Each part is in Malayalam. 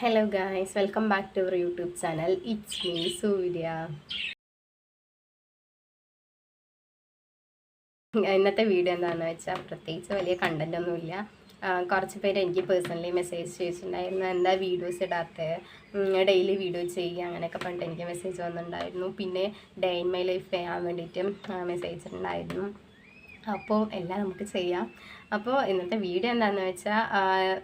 Hello guys welcome back to our YouTube channel it's me Surya ഇന്നത്തെ വീഡിയോ എന്താണെന്ന് വെച്ചാൽ പ്രത്യേകിച്ച് വലിയ കണ്ടന്റ് ഒന്നുമില്ല. കുറച്ച് പേര് എനിക്ക് പേഴ്സണലി മെസ്സേജ് ചോദിച്ചിട്ടുണ്ടായിരുന്നു എന്താ വീഡിയോസ് ഇടാത്ത? ഡെയിലി വീഡിയോ ചെയ്യുക അങ്ങനെയൊക്കെ പറഞ്ഞിട്ട് എനിക്ക് മെസ്സേജ് വന്നിട്ടുണ്ടായിരുന്നു. പിന്നെ ഡേ ഇൻ മൈ ലൈഫ് ചെയ്യാൻ വേണ്ടിയിട്ടും മെസ്സേജ് ഉണ്ടായിരുന്നു അപ്പോൾ എല്ലാം നമുക്ക് ചെയ്യാം. അപ്പോൾ ഇന്നത്തെ വീഡിയോ എന്താണെന്ന് വെച്ചാൽ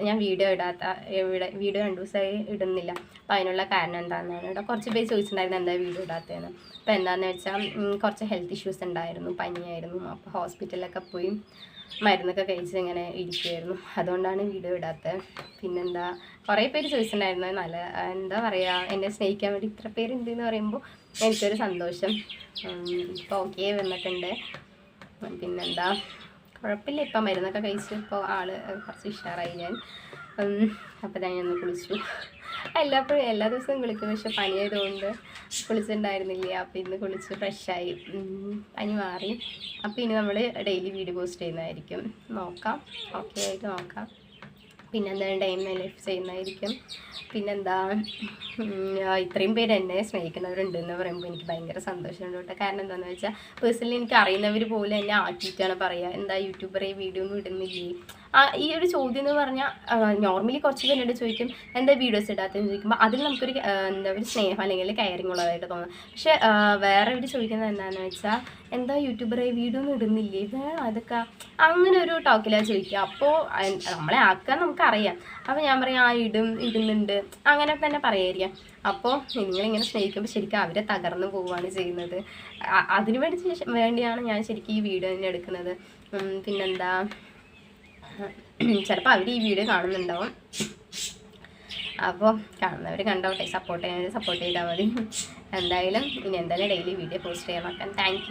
ഞാൻ വീഡിയോ ഇടാത്ത ഇവിടെ വീഡിയോ രണ്ട് ദിവസമായി ഇടുന്നില്ല. അപ്പോൾ അതിനുള്ള കാരണം എന്താണെന്നാണ് ഇവിടെ കുറച്ച് പേര് ചോദിച്ചിട്ടുണ്ടായിരുന്നു എന്താ വീഡിയോ ഇടാത്തതെന്ന് അപ്പോൾ എന്താണെന്ന് വെച്ചാൽ കുറച്ച് ഹെൽത്ത് ഇഷ്യൂസ് ഉണ്ടായിരുന്നു പനിയായിരുന്നു. അപ്പോൾ ഹോസ്പിറ്റലിലൊക്കെ പോയി മരുന്നൊക്കെ കഴിച്ച് ഇങ്ങനെ ഇരിക്കുമായിരുന്നു അതുകൊണ്ടാണ് വീഡിയോ ഇടാത്തത് പിന്നെന്താ കുറേ പേര് ചോദിച്ചിട്ടുണ്ടായിരുന്നു നല്ല എന്താ പറയുക എന്നെ സ്നേഹിക്കാൻ വേണ്ടി ഇത്ര പേരുണ്ട് എന്ന് പറയുമ്പോൾ എനിക്കൊരു സന്തോഷം. ഇപ്പോൾ ഓക്കെ വന്നിട്ടുണ്ട്. പിന്നെന്താ? കുഴപ്പമില്ല. ഇപ്പം മരുന്നൊക്കെ കഴിച്ച് ഇപ്പോൾ ആൾ കുറച്ച് ഉഷാറായി ഞാൻ. അപ്പം ഞാൻ ഒന്ന് കുളിച്ചു. എല്ലാപ്പോഴും എല്ലാ ദിവസവും കുളിക്കും. പക്ഷെ പനിയായതുകൊണ്ട് കുളിച്ചിട്ടുണ്ടായിരുന്നില്ല. അപ്പം ഇന്ന് കുളിച്ച് ഫ്രഷായി. പനി മാറി. അപ്പം ഇനി നമ്മൾ ഡെയിലി വീഡിയോ പോസ്റ്റ് ചെയ്യുന്നതായിരിക്കും. നോക്കാം. ഓക്കെ ആയിട്ട് നോക്കാം. പിന്നെന്താ ടൈം ലൈഫ് ചെയ്യുന്നതായിരിക്കും. പിന്നെന്താ ഇത്രയും പേര് എന്നെ സ്നേഹിക്കുന്നവരുണ്ട് എന്ന് പറയുമ്പോൾ എനിക്ക് ഭയങ്കര സന്തോഷമുണ്ട് കേട്ടോ. കാരണം എന്താണെന്ന് വെച്ചാൽ പേഴ്സണലി എനിക്ക് അറിയുന്നവർ പോലും എന്നെ ആക്കിയിട്ടാണ് പറയുക എന്താ യൂട്യൂബറെ വീഡിയോ ഒന്നും ഇടുന്നില്ലേ? ഈ ഒരു ചോദ്യം എന്ന് പറഞ്ഞാൽ നോർമലി കുറച്ച് പേരോട് ചോദിക്കും എന്താ വീഡിയോസ് ഇടാത്തതെന്ന് ചോദിക്കുമ്പോൾ അതിൽ നമുക്കൊരു എന്താ ഒരു സ്നേഹം അല്ലെങ്കിൽ കെയറിങ് ഉള്ളതായിട്ട് തോന്നും. പക്ഷെ വേറെ ഇവർ ചോദിക്കുന്നത് എന്താണെന്ന് വെച്ചാൽ എന്താ യൂട്യൂബറെ വീഡിയോ ഒന്നും ഇടുന്നില്ലേ? വേണം അതൊക്കെ അങ്ങനെ ഒരു ടോക്കിലാണ് ചോദിക്കുക അപ്പോൾ നമ്മളെ ആക്കാൻ നമുക്കറിയാം. അപ്പോൾ ഞാൻ പറയാം ആ ഇടും ഇടുന്നുണ്ട്. അങ്ങനെ തന്നെ പറയായിരിക്കാം. അപ്പോൾ നിങ്ങളിങ്ങനെ സ്നേഹിക്കുമ്പോൾ ശരിക്കും അവരെ തകർന്നു പോവുകയാണ് ചെയ്യുന്നത്. അതിനു വേണ്ടി വേണ്ടിയാണ് ഞാൻ ശരിക്കും ഈ വീഡിയോ തന്നെ എടുക്കുന്നത്. പിന്നെന്താ? ചിലപ്പോൾ അവർ ഈ വീഡിയോ കാണുന്നുണ്ടാവും. അപ്പോൾ കാണുന്നവർ കണ്ടോട്ടെ സപ്പോർട്ട് ചെയ്യാൻ സപ്പോർട്ട് ചെയ്താൽ മതി. എന്തായാലും ഇനി എന്തായാലും ഡെയിലി വീഡിയോ പോസ്റ്റ് ചെയ്യാൻ നോക്കാം. താങ്ക്